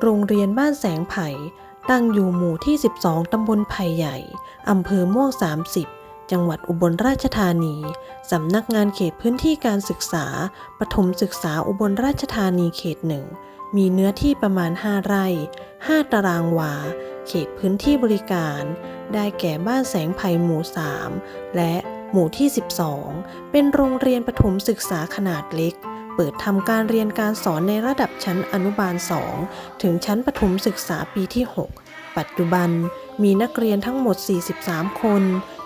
โรงเรียนบ้านแสงไผ่ ตั้งอยู่หมู่ที่ 12 ตำบลไผ่ใหญ่ อำเภอม่วง 30 จังหวัดอุบลราชธานี สำนักงานเขตพื้นที่การศึกษา ปฐมศึกษาอุบลราชธานีเขตหนึ่ง มีเนื้อที่ประมาณ 5 ไร่ 5 ตารางวา เขตพื้นที่บริการ ได้แก่บ้านแสงไผ่หมู่ 3 และหมู่ที่ 12 เป็นโรงเรียนประถมศึกษาขนาดเล็ก ปิดทำการเรียนการสอนในระดับชั้นอนุบาล 2 ถึงชั้นประถมศึกษาปีที่ 6 ปัจจุบันมีนักเรียนทั้งหมด 43 คน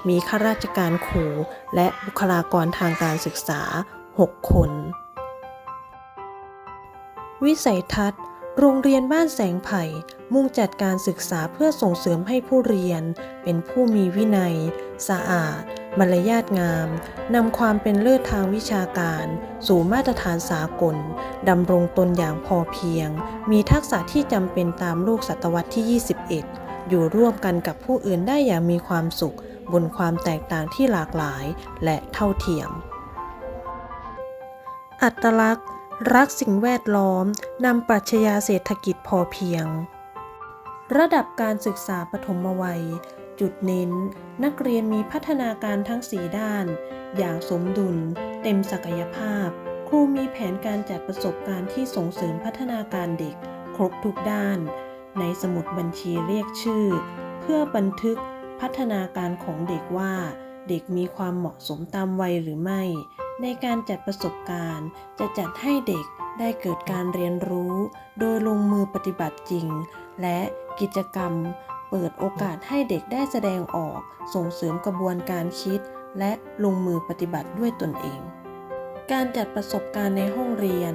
มีข้าราชการครูและบุคลากรทางการศึกษา 6 คน วิสัยทัศน์โรงเรียนบ้านแสงไผ่ มุ่งจัดการศึกษาเพื่อส่งเสริมให้ผู้เรียน เป็นผู้มีวินัย สะอาด มารยาทงามนำความเป็นเลิศทางวิชาการ สู่มาตรฐานสากลดำรงตนอย่างพอเพียง มีทักษะที่จำเป็นตามโลกศตวรรษที่ 21 อยู่ร่วมกันกับผู้อื่นได้อย่างมีความสุข บนความแตกต่างที่หลากหลายและเท่าเทียม อัตลักษณ์ รักสิ่งแวดล้อมนำปรัชญาเศรษฐกิจพอเพียง ระดับการศึกษาปฐมวัย จุดเน้น นักเรียนมีพัฒนาการทั้ง4ด้าน อย่างสมดุล เต็มศักยภาพ ครูมีแผนการจัดประสบการณ์ที่ส่งเสริมพัฒนาการเด็ก ครบทุกด้าน ในสมุดบัญชีเรียกชื่อ เพื่อบันทึกพัฒนาการของเด็กว่า เด็กมีความเหมาะสมตามวัยหรือไม่ ในการจัดประสบการณ์ จะจัดให้เด็กได้เกิดการเรียนรู้ โดยลงมือปฏิบัติจริง และกิจกรรม เปิดโอกาสให้เด็กได้แสดงออก ส่งเสริมกระบวนการคิด และลงมือปฏิบัติด้วยตนเอง การจัดประสบการณ์ในห้องเรียน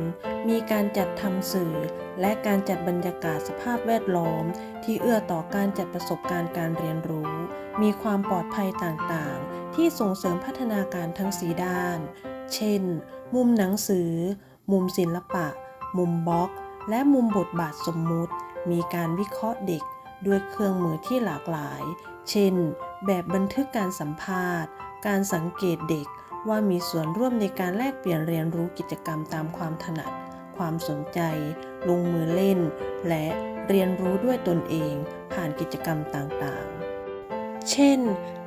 มีการจัดทำสื่อ และการจัดบรรยากาศสภาพแวดล้อม ที่เอื้อต่อการจัดประสบการณ์การเรียนรู้ มีความปลอดภัยต่างๆ ที่ส่งเสริมพัฒนาการทั้งสีด้าน เช่น มุมหนังสือ มุมศิลปะ มุมบล็อก และมุมบทบาทสมมุติ มีการวิเคราะห์เด็ก ด้วยเครื่องมือที่หลากหลาย เช่น แบบบันทึกการสัมภาษณ์ การสังเกตเด็กว่ามีส่วนร่วมในการแลกเปลี่ยนเรียนรู้กิจกรรมตามความถนัด ความสนใจ ลงมือเล่น และเรียนรู้ด้วยตนเองผ่านกิจกรรมต่างๆ เช่น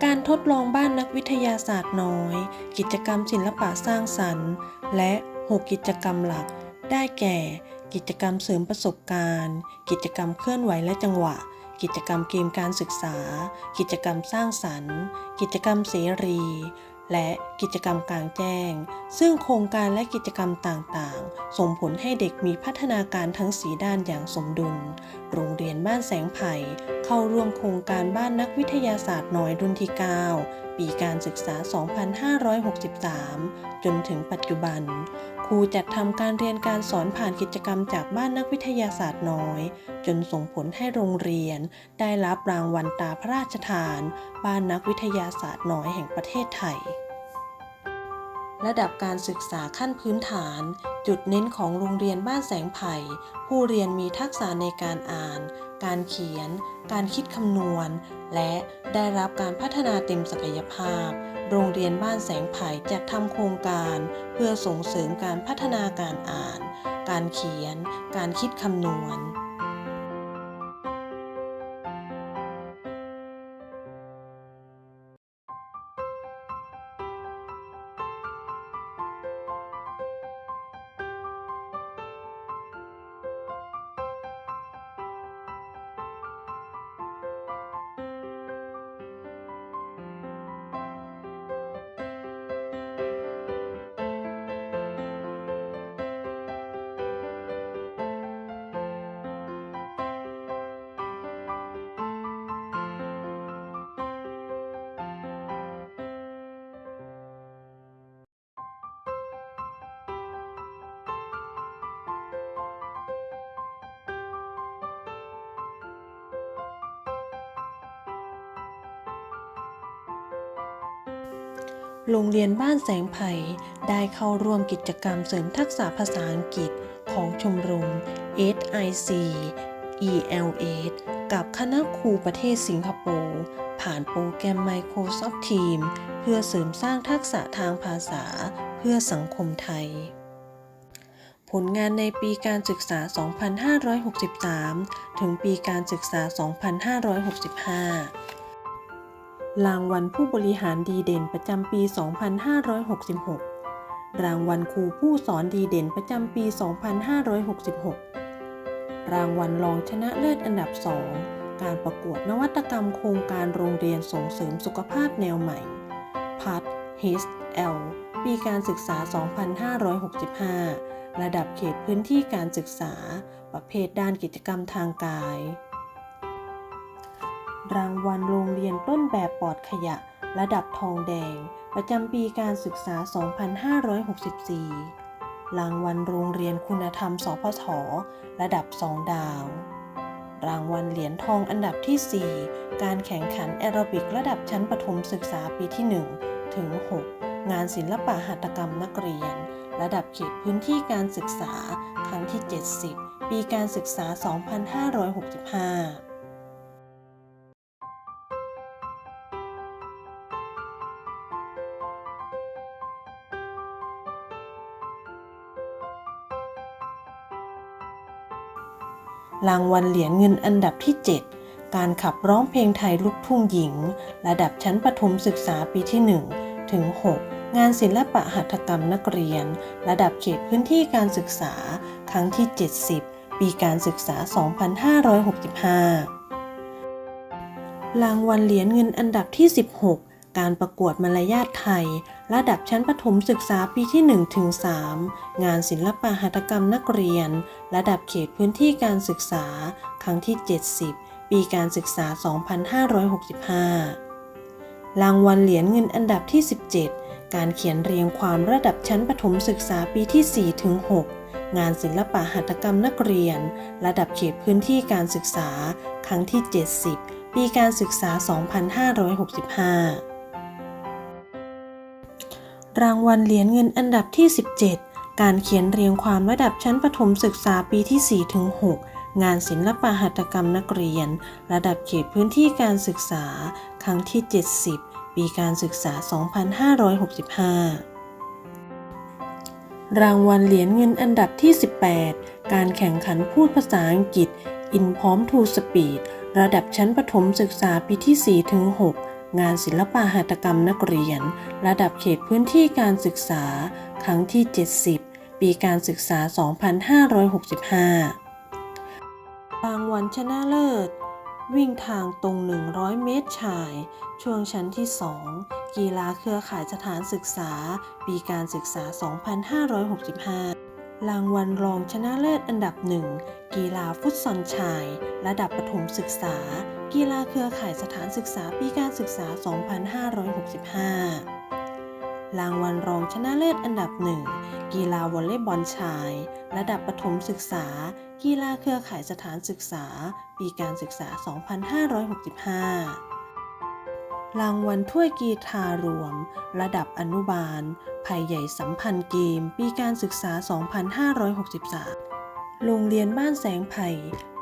การทดลองบ้านนักวิทยาศาสตร์น้อย กิจกรรมศิลปะสร้างสรรค์ และ 6 กิจกรรมหลัก ได้แก่ กิจกรรมเสริมประสบการณ์ กิจกรรมเคลื่อนไหวและจังหวะ กิจกรรมเกมการศึกษา กิจกรรมสร้างสรรค์ กิจกรรมเสรี และกิจกรรมกลางแจ้ง ซึ่งโครงการและกิจกรรมต่างๆ ส่งผลให้เด็กมีพัฒนาการทั้งสีด้านอย่างสมดุล โรงเรียนบ้านแสงไผ่เข้าร่วมโครงการบ้านนักวิทยาศาสตร์น้อยรุ่นที่ 9ปีการศึกษา 2563 จนถึงปัจจุบัน ครูจัดทำการเรียนการสอนผ่านกิจกรรมจากบ้านนักวิทยาศาสตร์น้อย จนส่งผลให้โรงเรียน ได้รับรางวัลตาพระราชทาน บ้านนักวิทยาศาสตร์น้อยแห่งประเทศไทย ระดับการศึกษาขั้นพื้นฐาน จุดเน้นของโรงเรียนบ้านแสงไผ่ ผู้เรียนมีทักษะในการอ่าน การเขียน การคิดคำนวณ และได้รับการพัฒนาเต็มศักยภาพ โรงเรียนบ้านแสงไผ่จัดทำโครงการ เพื่อส่งเสริมการพัฒนาการอ่าน การเขียน การคิดคำนวณ โรงเรียนบ้านแสงไผ่ได้เข้าร่วมกิจกรรมเสริมทักษะภาษาอังกฤษของชมรม SIC ELS กับคณะครูประเทศสิงคโปร์ผ่านโปรแกรม Microsoft Teams เพื่อเสริมสร้างทักษะทางภาษาเพื่อสังคมไทยผผลงานในปีการศึกษา 2563 ถึงปีการศึกษา 2565 รางวัลผู้บริหารดีเด่นประจำปี 2566 รางวัลครูผู้สอนดีเด่นประจำปี 2566 รางวัลรองชนะเลิศอันดับ 2 การประกวดนวัตกรรมโครงการโรงเรียนส่งเสริมสุขภาพแนวใหม่ พัด HL ปีการศึกษา 2565 ระดับเขตพื้นที่การศึกษา ประเภทด้านกิจกรรมทางกาย รางวัลโรงเรียนต้นแบบปลอดขยะ ระดับทองแดง ประจำปีการศึกษา 2564 รางวัลโรงเรียนคุณธรรม สพทระดับ 2 ดาว รางวัลเหรียญทองอันดับที่ 4 การแข่งขันแอโรบิกระดับชั้นประถมศึกษาปีที่ 1 ถึง 6 งานศิลปะหัตถกรรมนักเรียน ระดับเขตพื้นที่การศึกษา ครั้งที่ 70 ปีการศึกษา 2565 รางวัลเหรียญเงินอันดับที่ 7 การขับร้องเพลงไทยลูกทุ่งหญิง ระดับชั้นประถมศึกษาปีที่ 1 ถึง 6 งานศิลปะหัตถกรรมนักเรียน ระดับเขตพื้นที่การศึกษา ครั้งที่ 70 ปีการศึกษา 2565 รางวัลเหรียญเงินอันดับที่ 16 การประกวดมารยาทไทย ระดับชั้นประถมศึกษาปีที่1ถึง3งานศิลปะหัตถกรรมนักเรียน ระดับเขตพื้นที่การศึกษา ครั้งที่ 70 ปีการศึกษา 2565 รางวัลเหรียญเงินอันดับที่ 17 การเขียนเรียงความระดับชั้นประถมศึกษาปีที่4ถึง6งานศิลปะหัตถกรรมนักเรียน ระดับเขตพื้นที่การศึกษา ครั้งที่ 70ปีการศึกษา 2565 รางวัลเหรียญเงินอันดับที่ 17 การเขียนเรียงความระดับชั้นประถมศึกษาปีที่ 4 ถึง 6 งานศิลปะหัตถกรรมนักเรียน ระดับเขตพื้นที่การศึกษา ครั้งที่ 70 ปีการศึกษา 2565รางวัลเหรียญเงินอันดับที่ 18 การแข่งขันพูดภาษาอังกฤษ In Prom to Speed ระดับชั้นประถมศึกษาปีที่ 4 ถึง6 งานศิลปะหัตถกรรมนักเรียน ระดับเขตพื้นที่การศึกษา ครั้งที่ 70 ปีการศึกษา 2565 รางวัลชนะเลิศ วิ่งทางตรง 100 เมตรชาย ช่วงชั้นที่ 2 กีฬาเครือข่ายสถานศึกษา ปีการศึกษา 2565รางวัลรองชนะเลิศอันดับหนึ่งกีฬาฟุตซอลชาย ระดับประถมศึกษา กีฬาเครือข่ายสถานศึกษาปีการศึกษา 2565 รางวัลรองชนะเลิศอันดับหนึ่งกีฬาวอลเลย์บอลชาย ระดับประถมศึกษา กีฬาเครือข่ายสถานศึกษา ปีการศึกษา 2565 รางวัลถ้วยกีฬารวม ระดับอนุบาล ภัยใหญ่สัมพันธ์เกม ปีการศึกษา 2563 โรงเรียนบ้านแสงไผ่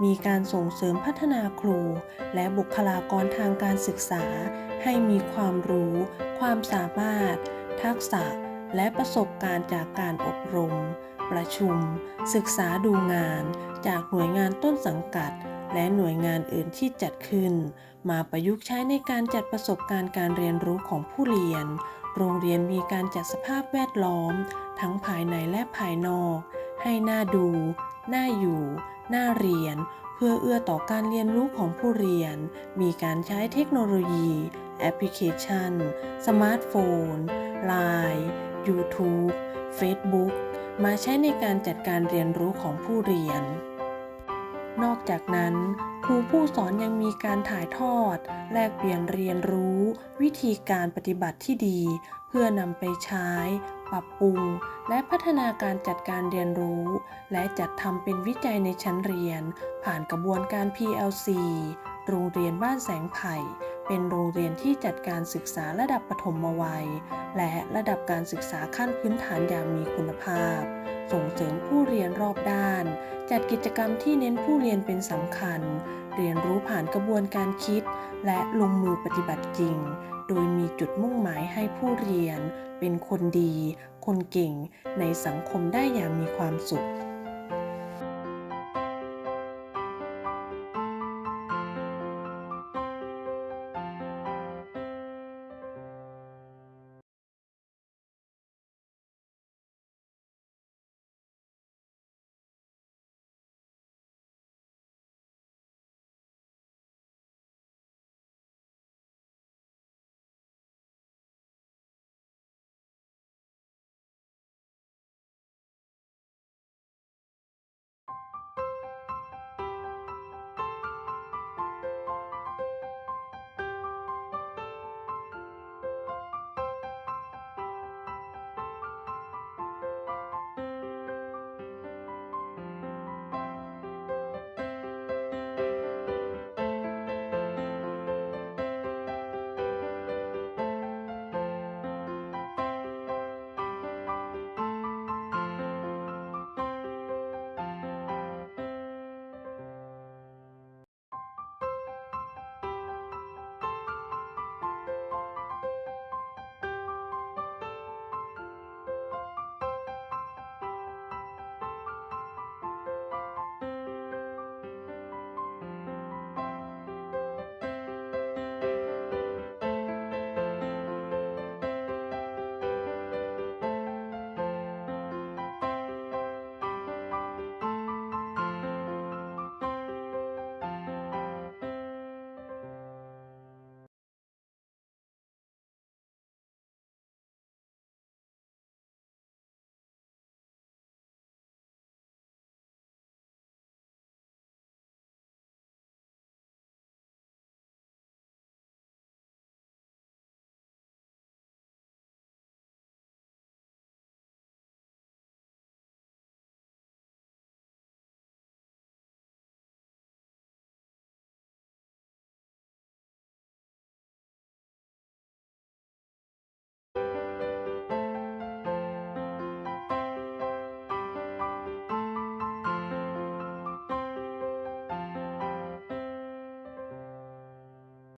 มีการส่งเสริมพัฒนาครู และบุคลากรทางการศึกษา ให้มีความรู้ ความสามารถ ทักษะ และประสบการณ์จากการอบรม ประชุม ศึกษาดูงาน จากหน่วยงานต้นสังกัด และหน่วยงานอื่นที่จัดขึ้น มาประยุกต์ใช้ในการจัดประสบการณ์การเรียนรู้ของผู้เรียน โรงเรียนมีการจัดสภาพแวดล้อม ทั้งภายในและภายนอก ให้น่าดู น่าอยู่ น่าเรียน เพื่อเอื้อต่อการเรียนรู้ของผู้เรียน มีการใช้เทคโนโลยี แอปพลิเคชัน สมาร์ทโฟน Line YouTube Facebook มาใช้ในการจัดการเรียนรู้ของผู้เรียน นอกจากนั้น ครูผู้สอนยังมีการถ่ายทอด แลกเปลี่ยนเรียนรู้ วิธีการปฏิบัติที่ดี เพื่อนำไปใช้ ปรับปรุง และพัฒนาการจัดการเรียนรู้ และจัดทำเป็นวิจัยในชั้นเรียน ผ่านกระบวนการ PLC โรงเรียนบ้านแสงไผ่เป็นโรงเรียนที่จัดการศึกษาระดับปฐมวัย และระดับการศึกษาขั้นพื้นฐานอย่างมีคุณภาพ ส่งเสริมผู้เรียนรอบด้าน จัดกิจกรรมที่เน้นผู้เรียนเป็นสำคัญ เรียนรู้ผ่านกระบวนการคิด และลงมือปฏิบัติจริง โดยมีจุดมุ่งหมายให้ผู้เรียน เป็นคนดี คนเก่ง ในสังคมได้อย่างมีความสุข